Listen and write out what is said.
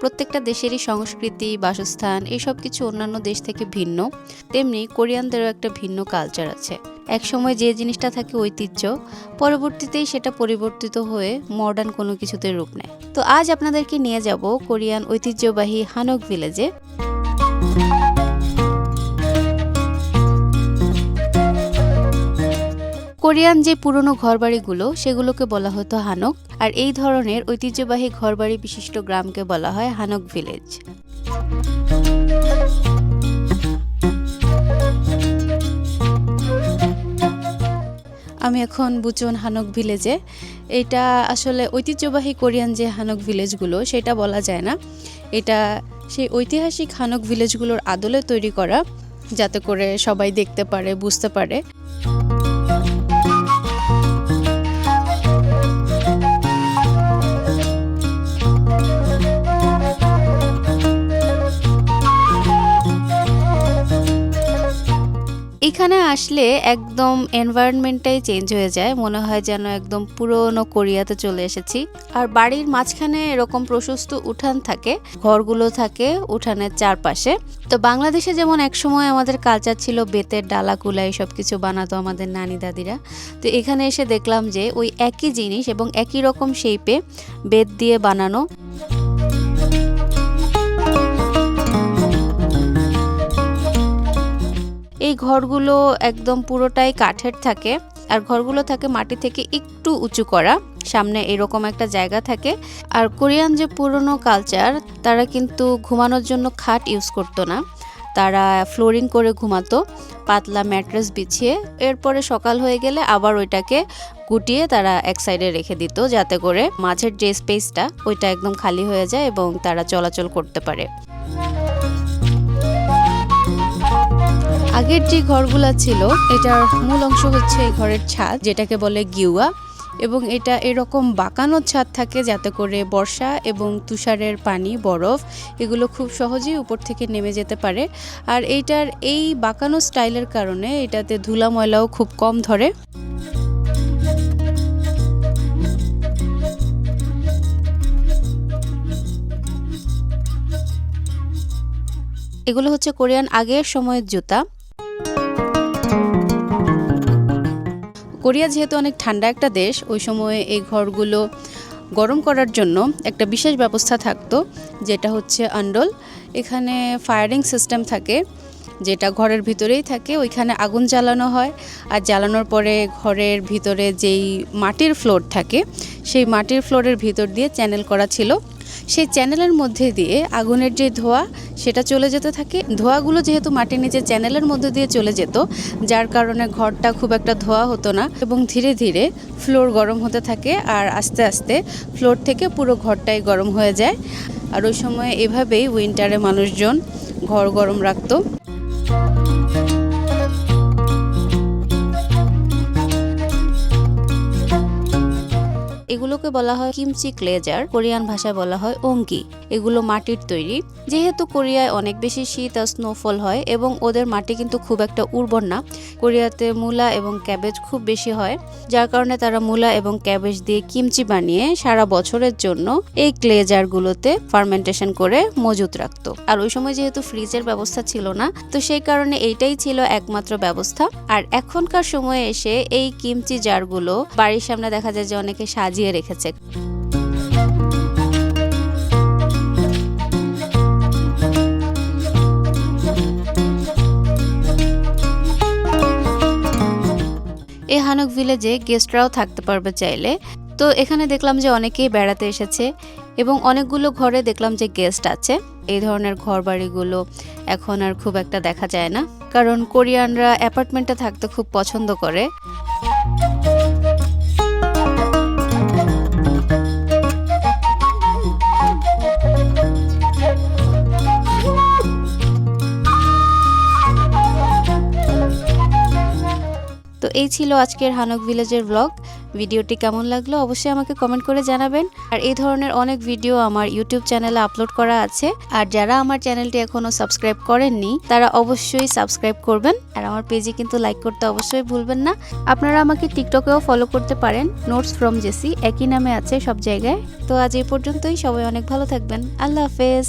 প্রত্যেকটা দেশেরই সংস্কৃতি, বাসস্থান, এসব কিছু অন্যান্য দেশ থেকে ভিন্ন। তেমনি কোরিয়ানদেরও একটা ভিন্ন কালচার আছে। এক সময় যে জিনিসটা থাকে ঐতিহ্য, পরবর্তীতেই সেটা পরিবর্তিত হয়ে মডার্ন কোনো কিছুতে রূপ নেয়। তো আজ আপনাদেরকে নিয়ে যাব কোরিয়ান ঐতিহ্যবাহী হানক ভিলেজে। কোরিয়ান যে পুরনো ঘরবাড়িগুলো, সেগুলোকে বলা হতো হানক, আর এই ধরনের ঐতিহ্যবাহী ঘরবাড়ি বিশিষ্ট গ্রামকে বলা হয় হানক ভিলেজ। আমি এখন বুচন হানক ভিলেজে। এটা আসলে ঐতিহ্যবাহী কোরিয়ান যে হানক ভিলেজগুলো, সেটা বলা যায় না। এটা সেই ঐতিহাসিক হানক ভিলেজগুলোর আদলে তৈরি করা, যাতে করে সবাই দেখতে পারে, বুঝতে পারে। এখানে আসলে একদম এনভায়রনমেন্টটাই চেঞ্জ হয়ে যায়। মনে হয় যেন একদম পুরনো কোরিয়াতে চলে এসেছি। আর বাড়ির মাঝখানে এরকম প্রশস্ত উঠান থাকে, ঘরগুলো থাকে উঠানের চারপাশে। তো বাংলাদেশে যেমন একসময় আমাদের কালচার ছিল বেতের ডালা কুলা সব কিছু বানাতো আমাদের নানি দাদিরা। তো এখানে এসে দেখলাম যে ওই একই জিনিস এবং একই রকম শেপে বেত দিয়ে বানানো। এই ঘরগুলো একদম পুরোটাই কাঠের থাকে আর ঘরগুলো থাকে মাটি থেকে একটু উঁচু করা। সামনে এরকম একটা জায়গা থাকে। আর কোরিয়ান যে পুরনো কালচার, তারা কিন্তু ঘুমানোর জন্য খাট ইউজ করতো না। তারা ফ্লোরিং করে ঘুমাতো, পাতলা ম্যাট্রেস বিছিয়ে, এরপরে সকাল হয়ে গেলে আবার ওইটাকে গুটিয়ে তারা এক সাইডে রেখে দিত যাতে করে মাঝের যে স্পেসটা ওইটা একদম খালি হয়ে যায় এবং তারা চলাচল করতে পারে। আগের যে ঘরগুলা ছিল, এটার মূল অংশ হচ্ছে এই ঘরের ছাদ, যেটাকে বলে গিউয়া, এবং এটা এরকম বাঁকানো ছাদ থাকে যাতে করে বর্ষা এবং তুষারের পানি, বরফ, এগুলো খুব সহজেই উপর থেকে নেমে যেতে পারে। আর এইটার এই বাঁকানো স্টাইলের কারণে এটাতে ধুলা ময়লাও খুব কম ধরে। এগুলো হচ্ছে কোরিয়ান আগের সময়ের জুতা। কোরিয়া যেহেতু অনেক ঠান্ডা একটা দেশ, ওই সময়ে এই ঘরগুলো গরম করার জন্য একটা বিশেষ ব্যবস্থা থাকতো, যেটা হচ্ছে আন্ডল এখানে ফায়ারিং সিস্টেম থাকে, যেটা ঘরের ভিতরেই থাকে, ওইখানে আগুন জ্বালানো হয়। আর জ্বালানোর পরে ঘরের ভিতরে যেই মাটির ফ্লোর থাকে, সেই মাটির ফ্লোরের ভিতর দিয়ে চ্যানেল করা ছিল। সেই চ্যানেলের মধ্যে দিয়ে আগুনের যে ধোয়া, সেটা চলে যেতে থাকে। ধোয়াগুলো যেহেতু মাটির নিচে চ্যানেলের মধ্যে দিয়ে চলে যেত, যার কারণে ঘরটা খুব একটা ধোয়া হতো না এবং ধীরে ধীরে ফ্লোর গরম হতে থাকে আর আস্তে আস্তে ফ্লোর থেকে পুরো ঘরটাই গরম হয়ে যায়। আর ওই সময় এভাবেই উইন্টারে মানুষজন ঘর গরম রাখতো। এগুলোকে বলা হয় কিমচি ক্লেজার, কোরিয়ান ভাষায় বলা হয় অঙ্কি। এগুলো মাটির তৈরি। যেহেতু কোরিয়ায় অনেক বেশি শীত আর স্নোফল হয় এবং ওদের মাটি কিন্তু খুব একটা উর্বর না, কোরিয়াতে মূলা এবং ক্যাবেজ খুব বেশি হয়, যার কারণে তারা মূলা এবং ক্যাবেজ দিয়ে কিমচি বানিয়ে সারা বছরের জন্য এই ক্লেজারগুলোতে ফার্মেন্টেশন করে মজুত রাখতো। আর ওই সময় যেহেতু ফ্রিজের ব্যবস্থা ছিল না, তো সেই কারণে এইটাই ছিল একমাত্র ব্যবস্থা। আর এখনকার সময়ে এসে এই কিমচি জারগুলো বাড়ির সামনে দেখা যায় যে অনেকে সাজিয়ে রেখেছে। এই হানক ভিলেজে গেস্টরাও থাকতে পারবে চাইলে। তো এখানে দেখলাম যে অনেকেই বেড়াতে এসেছে এবং অনেকগুলো ঘরে দেখলাম যে গেস্ট আছে। এই ধরনের ঘর বাড়িগুলো এখন আর খুব একটা দেখা যায় না। কারণ কোরিয়ানরা অ্যাপার্টমেন্টে থাকতে খুব পছন্দ করে। এই ছিল আজকের হানক ভিলেজের ব্লগ ভিডিওটি কেমন লাগল অবশ্যই আমাকে কমেন্ট করে জানাবেন। আর এই ধরনের অনেক ভিডিও আমার ইউটিউব চ্যানেলে আপলোড করা আছে। আর যারা আমার চ্যানেলটি এখনও সাবস্ক্রাইব করেননি, তারা অবশ্যই সাবস্ক্রাইব করবেন। আর আমার পেজে কিন্তু লাইক করতে অবশ্যই ভুলবেন না। আপনারা আমাকে টিকটকেও ফলো করতে পারেন। নোটস ফ্রম জেসি একই নামে আছে সব জায়গায়। তো আজ এই পর্যন্তই। সবাই অনেক ভালো থাকবেন। আল্লাহ হাফেজ।